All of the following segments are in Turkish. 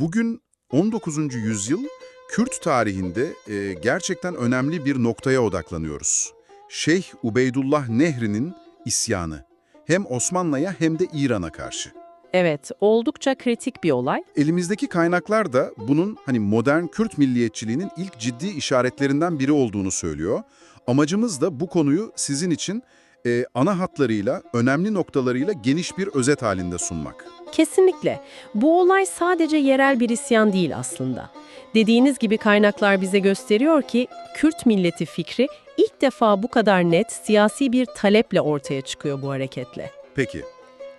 Bugün 19. yüzyıl Kürt tarihinde e, gerçekten önemli bir noktaya odaklanıyoruz. Şeyh Ubeydullah Nehri'nin isyanı. Hem Osmanlı'ya hem de İran'a karşı. Evet, oldukça kritik bir olay. Elimizdeki kaynaklar da bunun hani modern Kürt milliyetçiliğinin ilk ciddi işaretlerinden biri olduğunu söylüyor. Amacımız da bu konuyu sizin için e, ana hatlarıyla, önemli noktalarıyla geniş bir özet halinde sunmak. Kesinlikle. Bu olay sadece yerel bir isyan değil aslında. Dediğiniz gibi kaynaklar bize gösteriyor ki Kürt milleti fikri ilk defa bu kadar net siyasi bir taleple ortaya çıkıyor bu hareketle. Peki,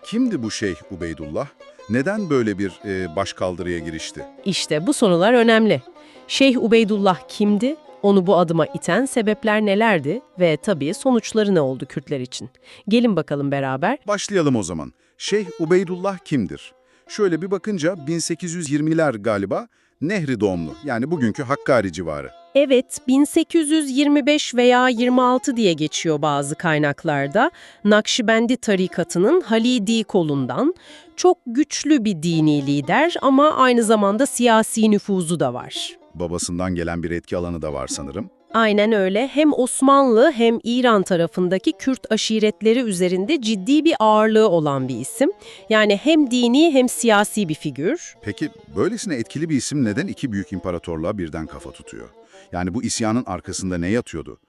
kimdi bu Şeyh Ubeydullah? Neden böyle bir e, başkaldırıya girişti? İşte bu sorular önemli. Şeyh Ubeydullah kimdi? Onu bu adıma iten sebepler nelerdi ve tabii sonuçları ne oldu Kürtler için? Gelin bakalım beraber. Başlayalım o zaman. Şeyh Ubeydullah kimdir? Şöyle bir bakınca 1820'ler galiba Nehri doğumlu yani bugünkü Hakkari civarı. Evet, 1825 veya 26 diye geçiyor bazı kaynaklarda. Nakşibendi tarikatının Halidi kolundan çok güçlü bir dini lider ama aynı zamanda siyasi nüfuzu da var. Babasından gelen bir etki alanı da var sanırım. Aynen öyle. Hem Osmanlı hem İran tarafındaki Kürt aşiretleri üzerinde ciddi bir ağırlığı olan bir isim. Yani hem dini hem siyasi bir figür. Peki böylesine etkili bir isim neden iki büyük imparatorluğa birden kafa tutuyor? Yani bu isyanın arkasında ne yatıyordu?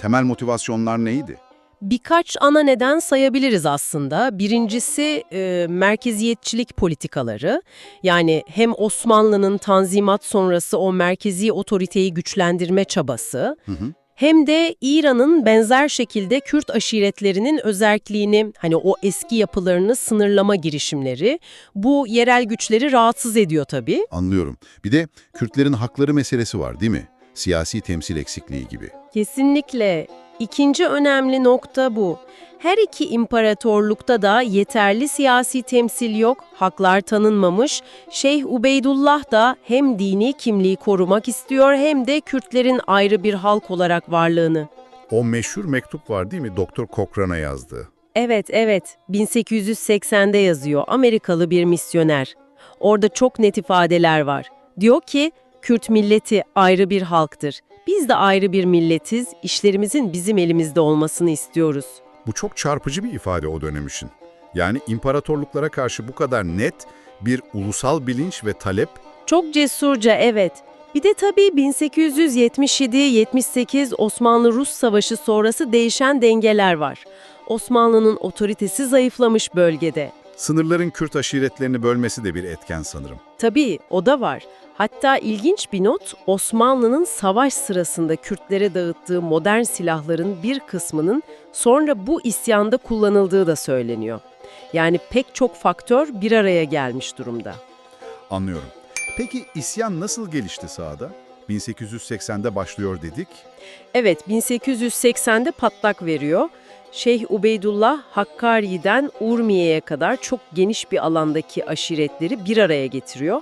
Temel motivasyonlar neydi? Birkaç ana neden sayabiliriz aslında. Birincisi e, merkeziyetçilik politikaları. Yani hem Osmanlı'nın tanzimat sonrası o merkezi otoriteyi güçlendirme çabası, Hı hı. hem de İran'ın benzer şekilde Kürt aşiretlerinin özerkliğini, hani o eski yapılarını sınırlama girişimleri, bu yerel güçleri rahatsız ediyor tabii. Anlıyorum. Bir de Kürtlerin hakları meselesi var değil mi? Siyasi temsil eksikliği gibi. Kesinlikle. İkinci önemli nokta bu. Her iki imparatorlukta da yeterli siyasi temsil yok, haklar tanınmamış. Şeyh Ubeydullah da hem dini kimliği korumak istiyor hem de Kürtlerin ayrı bir halk olarak varlığını. O meşhur mektup var değil mi? Doktor Cochrane'a yazdığı. Evet, evet. 1880'de yazıyor Amerikalı bir misyoner. Orada çok net ifadeler var. Diyor ki, Kürt milleti ayrı bir halktır. Biz de ayrı bir milletiz, işlerimizin bizim elimizde olmasını istiyoruz. Bu çok çarpıcı bir ifade o dönem için. Yani imparatorluklara karşı bu kadar net bir ulusal bilinç ve talep Çok cesurca evet. Bir de tabii 1877-78 Osmanlı-Rus Savaşı sonrası değişen dengeler var. Osmanlı'nın otoritesi zayıflamış bölgede. Sınırların Kürt aşiretlerini bölmesi de bir etken sanırım. Tabii o da var. Hatta ilginç bir not, Osmanlı'nın savaş sırasında Kürtlere dağıttığı modern silahların bir kısmının sonra bu isyanda kullanıldığı da söyleniyor. Yani pek çok faktör bir araya gelmiş durumda. Anlıyorum. Peki isyan nasıl gelişti sahada? 1880'de başlıyor dedik. Evet, 1880'de patlak veriyor. Şeyh Ubeydullah Hakkari'den Urmiye'ye kadar çok geniş bir alandaki aşiretleri bir araya getiriyor.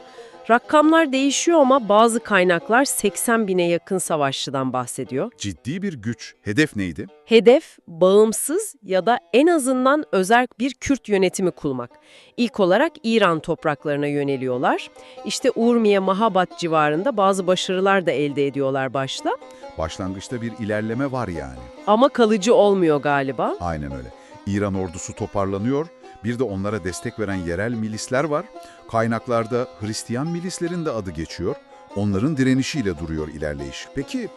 Rakamlar değişiyor ama bazı kaynaklar 80 bine yakın savaşçıdan bahsediyor. Ciddi bir güç. Hedef neydi? Hedef bağımsız ya da en azından özerk bir Kürt yönetimi kurmak. İlk olarak İran topraklarına yöneliyorlar. İşte Urmiye, Mahabat civarında bazı başarılar da elde ediyorlar başta. Başlangıçta bir ilerleme var yani. Ama kalıcı olmuyor galiba. Aynen öyle. İran ordusu toparlanıyor. Bir de onlara destek veren yerel milisler var. Kaynaklarda Hristiyan milislerin de adı geçiyor. Onların direnişiyle duruyor ilerleyiş. Peki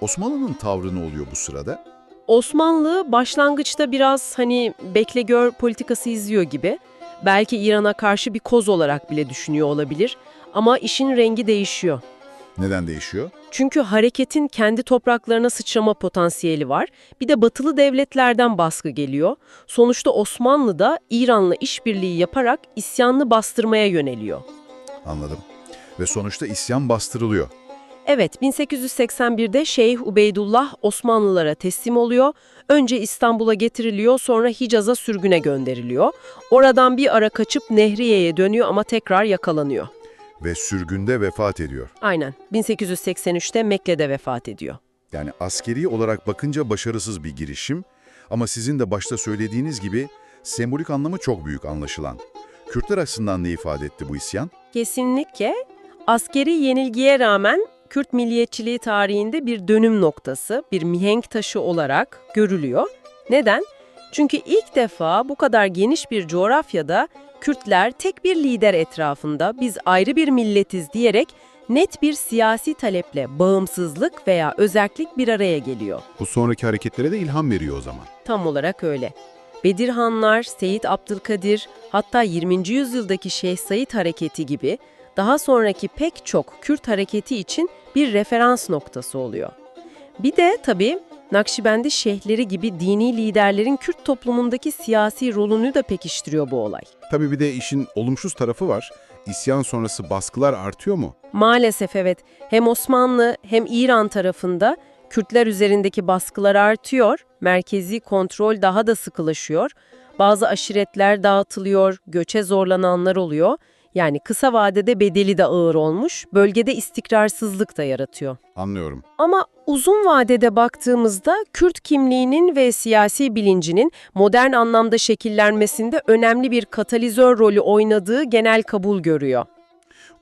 Osmanlı'nın tavrı ne oluyor bu sırada? Osmanlı başlangıçta biraz hani bekle gör politikası izliyor gibi. Belki İran'a karşı bir koz olarak bile düşünüyor olabilir. Ama işin rengi değişiyor. Neden değişiyor? Çünkü hareketin kendi topraklarına sıçrama potansiyeli var. Bir de batılı devletlerden baskı geliyor. Sonuçta Osmanlı da İran'la işbirliği yaparak isyanını bastırmaya yöneliyor. Anladım. Ve sonuçta isyan bastırılıyor. Evet, 1881'de Şeyh Ubeydullah Osmanlılara teslim oluyor. Önce İstanbul'a getiriliyor, sonra Hicaz'a sürgüne gönderiliyor. Oradan bir ara kaçıp Nehriye'ye dönüyor ama tekrar yakalanıyor. Ve sürgünde vefat ediyor. Aynen, 1883'te Mekke'de vefat ediyor. Yani askeri olarak bakınca başarısız bir girişim ama sizin de başta söylediğiniz gibi sembolik anlamı çok büyük anlaşılan. Kürtler açısından ne ifade etti bu isyan? Kesinlikle Askeri yenilgiye rağmen Kürt milliyetçiliği tarihinde bir dönüm noktası, bir mihenk taşı olarak görülüyor. Neden? Çünkü ilk defa bu kadar geniş bir coğrafyada Kürtler tek bir lider etrafında biz ayrı bir milletiz diyerek net bir siyasi taleple bağımsızlık veya özellik bir araya geliyor. Bu sonraki hareketlere de ilham veriyor o zaman. Tam olarak öyle. Bedirhanlar, Seyit Abdülkadir, hatta 20. yüzyıldaki Şeyh Said hareketi gibi daha sonraki pek çok Kürt hareketi için bir referans noktası oluyor. Bir de tabii Nakşibendi şeyhleri gibi dini liderlerin Kürt toplumundaki siyasi rolünü de pekiştiriyor bu olay. Tabii bir de işin olumsuz tarafı var. İsyan sonrası baskılar artıyor mu? Maalesef evet. Hem Osmanlı hem İran tarafında Kürtler üzerindeki baskılar artıyor, merkezi kontrol daha da sıkılaşıyor, bazı aşiretler dağıtılıyor, göçe zorlananlar oluyor. Yani kısa vadede bedeli de ağır olmuş, bölgede istikrarsızlık da yaratıyor. Anlıyorum. Ama uzun vadede baktığımızda Kürt kimliğinin ve siyasi bilincinin modern anlamda şekillenmesinde önemli bir katalizör rolü oynadığı genel kabul görüyor.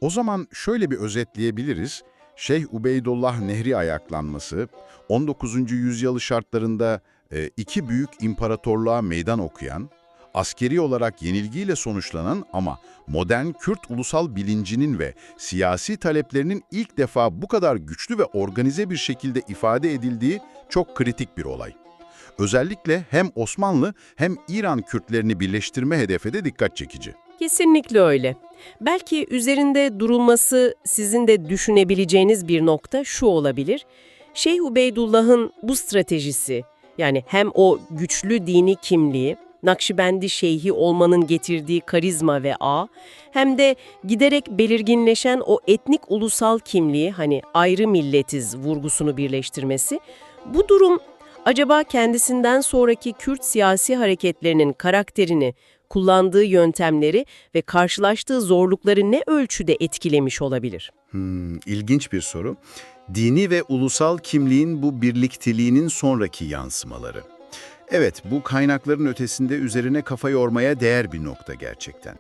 O zaman şöyle bir özetleyebiliriz. Şeyh Ubeydullah Nehri ayaklanması, 19. yüzyılı şartlarında e, iki büyük imparatorluğa meydan okuyan, askeri olarak yenilgiyle sonuçlanan ama modern Kürt ulusal bilincinin ve siyasi taleplerinin ilk defa bu kadar güçlü ve organize bir şekilde ifade edildiği çok kritik bir olay. Özellikle hem Osmanlı hem İran Kürtlerini birleştirme hedefe de dikkat çekici. Kesinlikle öyle. Belki üzerinde durulması sizin de düşünebileceğiniz bir nokta şu olabilir. Şeyh Ubeydullah'ın bu stratejisi, yani hem o güçlü dini kimliği, Nakşibendi şeyhi olmanın getirdiği karizma ve ağ, hem de giderek belirginleşen o etnik ulusal kimliği, hani ayrı milletiz vurgusunu birleştirmesi, bu durum acaba kendisinden sonraki Kürt siyasi hareketlerinin karakterini, kullandığı yöntemleri ve karşılaştığı zorlukları ne ölçüde etkilemiş olabilir? Hmm, ilginç bir soru. Dini ve ulusal kimliğin bu birlikteliğinin sonraki yansımaları. Evet, bu kaynakların ötesinde üzerine kafa yormaya değer bir nokta gerçekten.